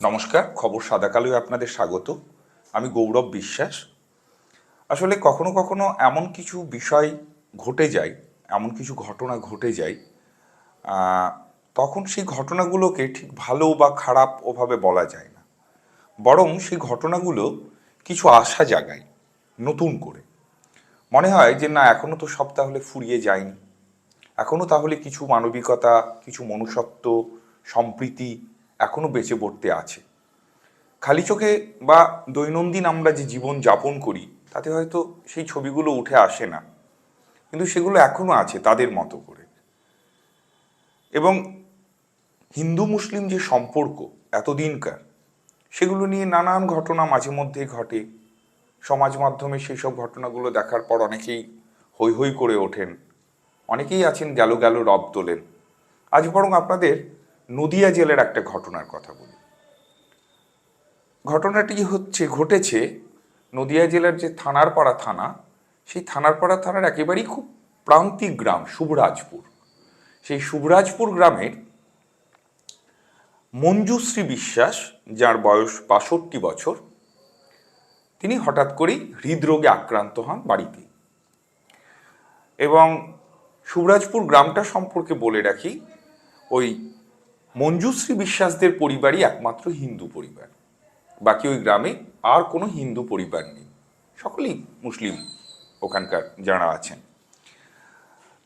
নমস্কার, খবর সাদা কালোয় আপনাদের স্বাগত। আমি গৌরব বিশ্বাস। আসলে কখনো কখনো এমন কিছু বিষয় ঘটে যায়, এমন কিছু ঘটনা ঘটে যায় তখন সেই ঘটনাগুলোকে ঠিক ভালো বা খারাপ ওভাবে বলা যায় না। বরং সেই ঘটনাগুলো কিছু আশা জাগায়, নতুন করে। মনে হয় যে, না এখনও তো সব তাহলে ফুরিয়ে যায়নি। এখনও তাহলে কিছু মানবিকতা, কিছু মনুষ্যত্ব, সম্প্রীতি এখনও বেঁচে পড়তে আছে। খালি চোখে বা দৈনন্দিন আমরা যে জীবন যাপন করি, তাতে হয়তো সেই ছবিগুলো উঠে আসে না। কিন্তু সেগুলো এখনও আছে তাদের মতো করে। এবং হিন্দু মুসলিম যে সম্পর্ক এতদিনকার, সেগুলো নিয়ে নানান ঘটনা মাঝে মধ্যে ঘটে। সমাজ মাধ্যমে সেই সব ঘটনাগুলো দেখার পর অনেকেই হৈ হৈ করে ওঠেন। অনেকেই আছেন গেল গেল রব তোলেন। আজ বরং আপনাদের নদিয়া জেলার একটা ঘটনার কথা বলি। ঘটনাটি হচ্ছে, ঘটেছে নদিয়া জেলার যে থানারপাড়া থানা, সেই থানারপাড়া থানার একেবারেই খুব প্রান্তিক গ্রাম, শুভরাজপুর। সেই শুভরাজপুর গ্রামের মঞ্জুশ্রী বিশ্বাস, যার বয়স বাষট্টি বছর, তিনি হঠাৎ করেই হৃদরোগে আক্রান্ত হন বাড়িতে। এবং শুভরাজপুর গ্রামটা সম্পর্কে বলে রাখি, ওই মঞ্জুশ্রী বিশ্বাসদের পরিবারই একমাত্র হিন্দু পরিবার। বাকি ওই গ্রামে আর কোনো হিন্দু পরিবার নেই। সকলেই মুসলিম ওখানকার যারা আছেন।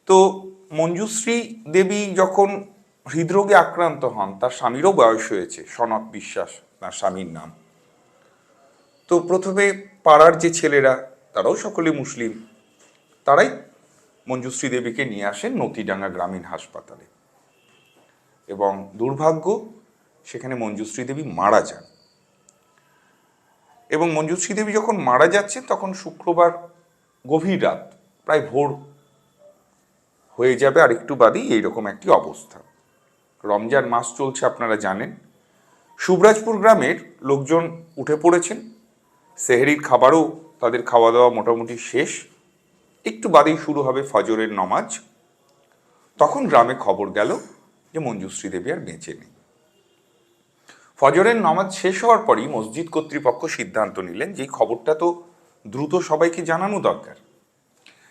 তো মঞ্জুশ্রী দেবী যখন হৃদরোগে আক্রান্ত হন, তার স্বামীরও বয়স হয়েছে, সনৎ বিশ্বাস, তার স্বামীর নাম। তো প্রথমে পাড়ার যে ছেলেরা, তারাও সকলে মুসলিম। তারাই মঞ্জুশ্রী দেবীকে নিয়ে আসেন নতিডাঙ্গা গ্রামীণ হাসপাতালে। এবং দুর্ভাগ্য, সেখানে মঞ্জুশ্রী দেবী মারা যান। এবং মঞ্জুশ্রী দেবী যখন মারা যাচ্ছে, তখন শুক্রবার গভীর রাত, প্রায় ভোর হয়ে যাবে আর একটু বাদেই এইরকম একটি অবস্থা। রমজান মাস চলছে, আপনারা জানেন। শুভরাজপুর গ্রামের লোকজন উঠে পড়েছেন। সেহেরির খাবারও তাদের খাওয়া দাওয়া মোটামুটি শেষ। একটু বাদেই শুরু হবে ফজরের নমাজ। তখন গ্রামে খবর গেল যে মঞ্জুশ্রী দেবী আর বেঁচে নেই। ফজরের নামাজ শেষ হওয়ার পরই মসজিদ কর্তৃপক্ষ সিদ্ধান্ত নিলেন যে খবরটা তো দ্রুত সবাইকে জানানো দরকার।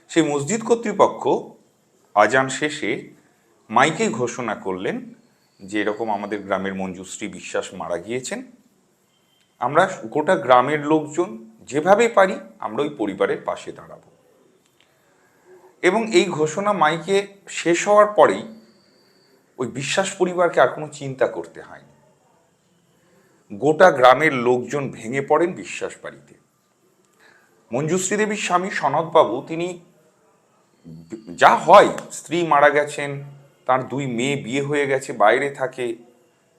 সেই মসজিদ কর্তৃপক্ষ আজান শেষে মাইকে ঘোষণা করলেন যে এরকম আমাদের গ্রামের মঞ্জুশ্রী বিশ্বাস মারা গিয়েছেন। আমরা গোটা গ্রামের লোকজন যেভাবে পারি আমরা ওই পরিবারের পাশে দাঁড়াবো। এবং এই ঘোষণা মাইকে শেষ হওয়ার পরেই ওই বিশ্বাস পরিবারকে আর কোনো চিন্তা করতে হয়নি। গোটা গ্রামের লোকজন ভেঙে পড়েন বিশ্বাস বাড়িতে। মঞ্জুশ্রী দেবীর স্বামী সনৎবাবু তিনি যা হয়, স্ত্রী মারা গেছেন, তার দুই মেয়ে বিয়ে হয়ে গেছে, বাইরে থাকে,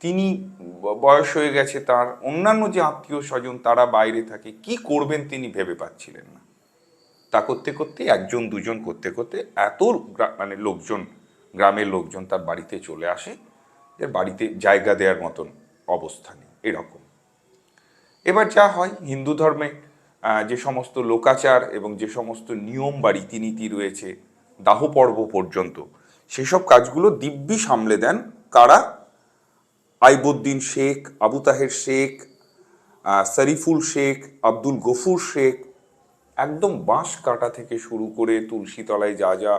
তিনি বয়স হয়ে গেছে, তার অন্যান্য যে আত্মীয় স্বজন, তারা বাইরে থাকে, কি করবেন তিনি ভেবে পাচ্ছিলেন না। তা করতে করতে একজন, দুজন করতে করতে এত মানে লোকজন গ্রামের লোকজন তার বাড়িতে চলে আসে, যে বাড়িতে জায়গা দেওয়ার মতন অবস্থা নেই, এরকম। এবার যা হয়, হিন্দু ধর্মে যে সমস্ত লোকাচার এবং যে সমস্ত নিয়ম বা রীতিনীতি রয়েছে দাহ পর্ব পর্যন্ত, সেসব কাজগুলো দিব্যি সামলে দেন কারা? আইবুদ্দিন শেখ, আবু তাহের শেখ শরীফুল শেখ, আব্দুল গফুর শেখ, একদম বাঁশ কাটা থেকে শুরু করে তুলসী তলায় যা যা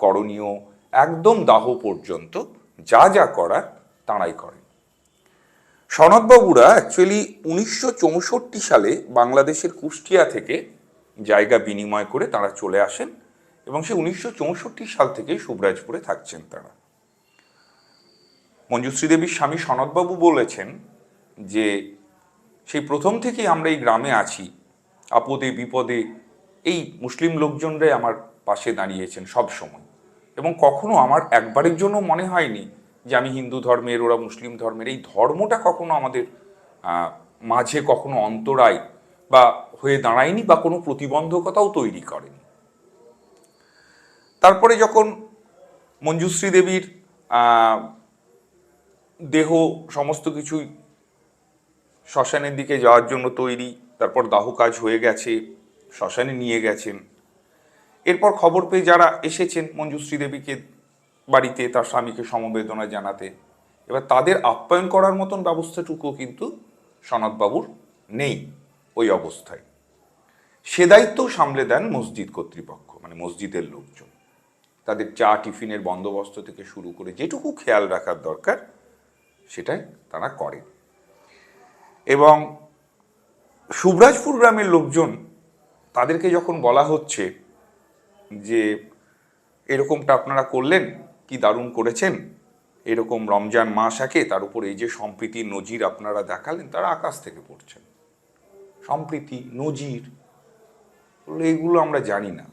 করণীয় একদম দাহ পর্যন্ত যা যা করার তাঁরাই করেন। সনৎবাবুরা অ্যাকচুয়ালি উনিশশো চৌষট্টি সালে বাংলাদেশের কুষ্টিয়া থেকে জায়গা বিনিময় করে তারা চলে আসেন এবং সে উনিশশো চৌষট্টি সাল থেকেই সুবরাজপুরে থাকছেন তারা। মঞ্জুশ্রী দেবীর স্বামী সনৎবাবু বলেছেন যে, সেই প্রথম থেকেই আমরা এই গ্রামে আছি। আপদে বিপদে এই মুসলিম লোকজনরাই আমার পাশে দাঁড়িয়েছেন সব সময়। এবং কখনো আমার একবারের জন্য মনে হয়নি যে আমি হিন্দু ধর্মের, ওরা মুসলিম ধর্মের, এই ধর্মটা কখনো আমাদের মাঝে কখনো অন্তরায় বা হয়ে দাঁড়ায়নি বা কোনো প্রতিবন্ধকতাও তৈরি করেনি। তারপরে যখন মঞ্জুশ্রী দেবীর দেহ সমস্ত কিছুই শ্মশানের দিকে যাওয়ার জন্য তৈরি, তারপর দাহ কাজ হয়ে গেছে, শ্মশানে নিয়ে গেছেন এরপর খবর পেয়ে যারা এসেছেন মঞ্জুশ্রী দেবীকে বাড়িতে তার স্বামীকে সমবেদনা জানাতে, এবার তাদের আপ্যায়ন করার মতন ব্যবস্থাটুকুও কিন্তু সনৎবাবুর নেই ওই অবস্থায়। সে দায়িত্বও সামলে দেন মসজিদ কর্তৃপক্ষ মানে মসজিদের লোকজন। তাদের চা টিফিনের বন্দোবস্ত থেকে শুরু করে যেটুকু খেয়াল রাখার দরকার, সেটাই তারা করে। এবং শুভরাজপুর গ্রামের লোকজন, তাদেরকে যখন বলা হচ্ছে যে এরকমটা আপনারা করলেন, কি দারুণ করেছেন। এরকম রমজান মাস একে তার উপর এই যে সম্প্রীতির নজির আপনারা দেখালেন, তারা আকাশ থেকে পড়ছেন। সম্প্রীতি, নজির এগুলো আমরা জানি না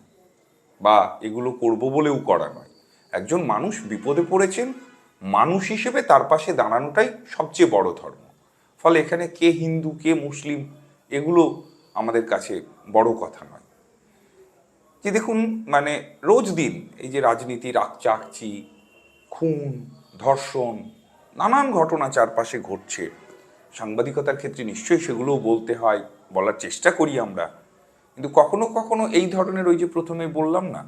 বা এগুলো করব বলেও করা নয়। একজন মানুষ বিপদে পড়েছেন, মানুষ হিসেবে তার পাশে দাঁড়ানোটাই সবচেয়ে বড় ধর্ম। ফলে এখানে কে হিন্দু, কে মুসলিম, এগুলো আমাদের কাছে বড় কথা নয়। যে দেখুন মানে রোজ দিন এই যে রাজনীতির আকচাকচি খুন, ধর্ষণ, নানান ঘটনা চারপাশে ঘটছে। সাংবাদিকতার ক্ষেত্রে নিশ্চয়ই সেগুলোও বলতে হয়, বলার চেষ্টা করি আমরা। কিন্তু কখনো কখনো এই ধরনের ওই যে প্রথমে বললাম না,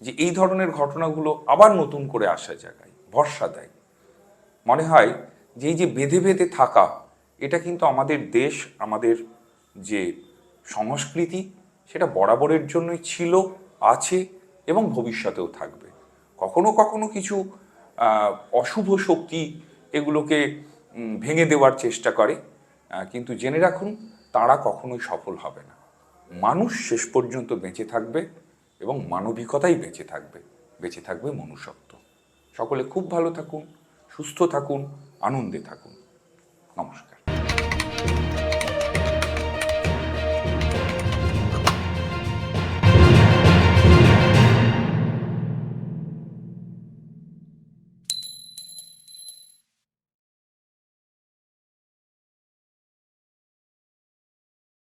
যে এই ধরনের ঘটনাগুলো আবার নতুন করে আসা জায়গায় ভরসা দেয়। মনে হয় যে এই যে বেঁধে বেঁধে থাকা, এটা কিন্তু আমাদের দেশ, আমাদের যে সংস্কৃতি সেটা বরাবরের জন্যই ছিল, আছে এবং ভবিষ্যতেও থাকবে। কখনো কখনো কিছু অশুভ শক্তি এগুলোকে ভেঙে দেওয়ার চেষ্টা করে কিন্তু জেনে রাখুন, তারা কখনোই সফল হবে না। মানুষ শেষ পর্যন্ত বেঁচে থাকবে এবং মানবিকতাই বেঁচে থাকবে বেঁচে থাকবে মনুষ্যত্ব। সকলে খুব ভালো থাকুন, সুস্থ থাকুন, আনন্দে থাকুন। নমস্কার।